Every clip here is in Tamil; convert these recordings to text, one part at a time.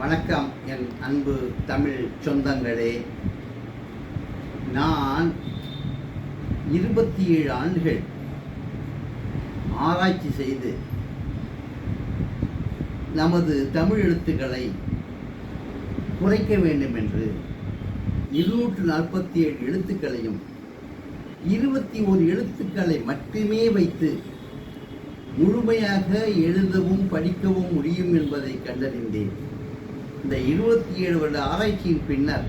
வணக்கம் என் அன்பு தமிழ் சொந்தங்களே. நான் இருபத்தி ஏழு ஆண்டுகள் ஆராய்ச்சி செய்து நமது தமிழ் எழுத்துக்களை குறைக்க வேண்டும் என்று இருநூற்று நாற்பத்தி ஏழு எழுத்துக்களையும் இருபத்தி ஒரு எழுத்துக்களை மட்டுமே வைத்து முழுமையாக எழுதவும் படிக்கவும் முடியும் என்பதை கண்டறிந்தேன். இந்த இருபத்தி ஏழு வருட ஆராய்ச்சியின் பின்னர்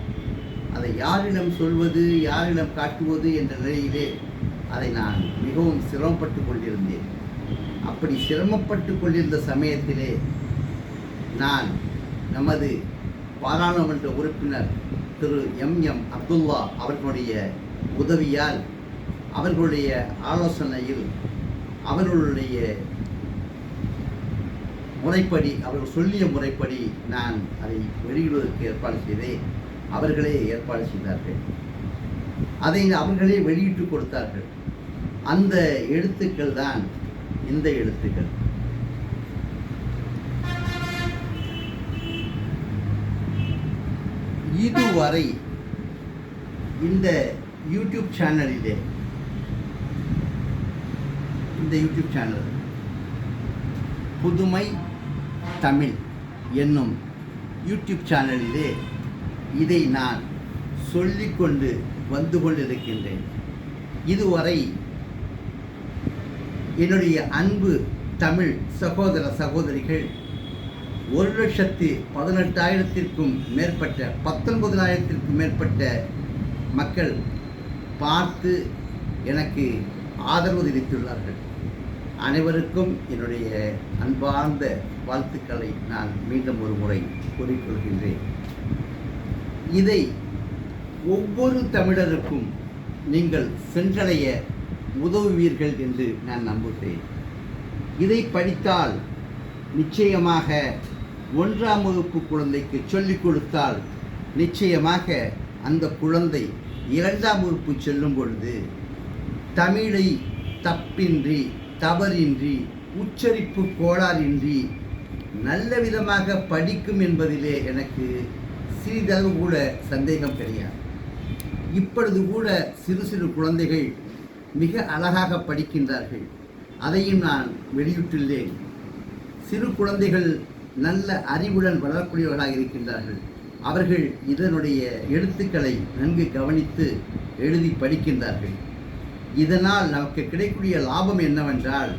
அதை யாரிடம் சொல்வது யாரிடம் காட்டுவது என்ற நிலையிலே அதை நான் மிகவும் சிரமப்பட்டு கொண்டிருந்தேன். அப்படி சிரமப்பட்டு கொண்டிருந்த சமயத்திலே நான் நமது பாராளுமன்ற உறுப்பினர் திரு எம் எம் அப்துல்லா அவர்களுடைய உதவியால் அவர்களுடைய ஆலோசனையில் அவர்களுடைய முறைப்படி அவர்கள் சொல்லிய முறைப்படி நான் அதை வெளியிடுவதற்கு ஏற்பாடு செய்தேன். அவர்களே ஏற்பாடு செய்தார்கள். அதை அவர்களே வெளியிட்டு கொடுத்தார்கள். அந்த எழுத்துக்கள் தான் இந்த எழுத்துக்கள். இதுவரை இந்த யூடியூப் சேனலிலே இந்த யூடியூப் சேனல் புதுமை தமிழ் என்னும் யூடியூப் சேனலிலே இதை நான் சொல்லிக்கொண்டு வந்து கொண்டிருக்கின்றேன். இதுவரை என்னுடைய அன்பு தமிழ் சகோதர சகோதரிகள் ஒரு லட்சத்து பதினெட்டாயிரத்திற்கும் மேற்பட்ட பத்தொன்பதாயிரத்திற்கும் மேற்பட்ட மக்கள் பார்த்து எனக்கு ஆதரவு தெரிவித்துள்ளார்கள். அனைவருக்கும் என்னுடைய அன்பார்ந்த வாழ்த்துக்களை நான் மீண்டும் ஒரு முறை கூறிக்கொள்கின்றேன் இதை ஒவ்வொரு தமிழருக்கும் நீங்கள் சென்றடைய உதவுவீர்கள் என்று நான் நம்புகிறேன். இதை படித்தால் நிச்சயமாக ஒன்றாம் வகுப்பு குழந்தைக்கு சொல்லிக் கொடுத்தால் நிச்சயமாக அந்த குழந்தை இரண்டாம் வகுப்பு செல்லும் பொழுது தமிழை தப்பின்றி தவறின்றி உச்சரிப்பு கோளாறின்றி நல்ல விதமாக படிக்கும் என்பதிலே எனக்கு சிறிதளவு கூட சந்தேகம் கிடையாது. இப்பொழுது கூட சிறு சிறு குழந்தைகள் மிக அழகாக படிக்கின்றார்கள். அதையும் நான் வெளியிட்டுள்ளேன். சிறு குழந்தைகள் நல்ல அறிவுடன் வளரக்கூடியவர்களாக இருக்கின்றார்கள். அவர்கள் இதனுடைய எழுத்துக்களை நன்கு கவனித்து எழுதி படிக்கின்றார்கள். இதனால் நமக்கு கிடைக்கூடிய லாபம் என்னவென்றால்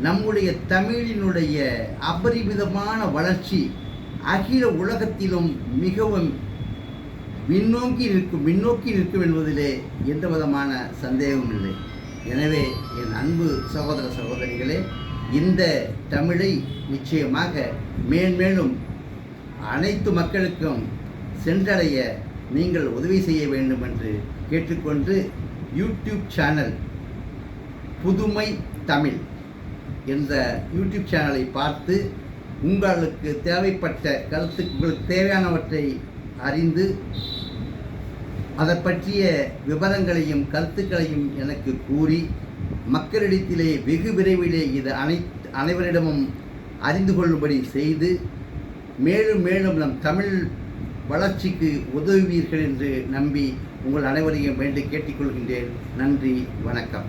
நம்முடைய தமிழினுடைய அபரிமிதமான வளர்ச்சி அகில உலகத்திலும் மிகவும் விண்ணோக்கி நிற்கும் விண்ணோக்கி நிற்கும் என்பதிலே எந்த விதமான சந்தேகமும் இல்லை. எனவே என் அன்பு சகோதர சகோதரிகளே இந்த தமிழை நிச்சயமாக மேன்மேலும் அனைத்து மக்களுக்கும் சென்றடைய நீங்கள் உதவி செய்ய வேண்டும் என்று கேட்டுக்கொண்டு யூடியூப் சேனல் புதுமை தமிழ் என்ற யூடியூப் சேனலை பார்த்து உங்களுக்கு தேவைப்பட்ட கருத்து உங்களுக்கு தேவையானவற்றை அறிந்து அதை பற்றிய விவரங்களையும் கருத்துக்களையும் எனக்கு கூறி மக்களிடத்திலே வெகு விரைவிலே இது அனை அனைவரிடமும் அறிந்து கொள்ளும்படி செய்து மேலும் மேலும் நம் தமிழ் வளர்ச்சிக்கு உதவுவீர்கள் என்று நம்பி உங்கள் அனைவரையும் வேண்டி கேட்டுக்கொள்கின்றேன். நன்றி வணக்கம்.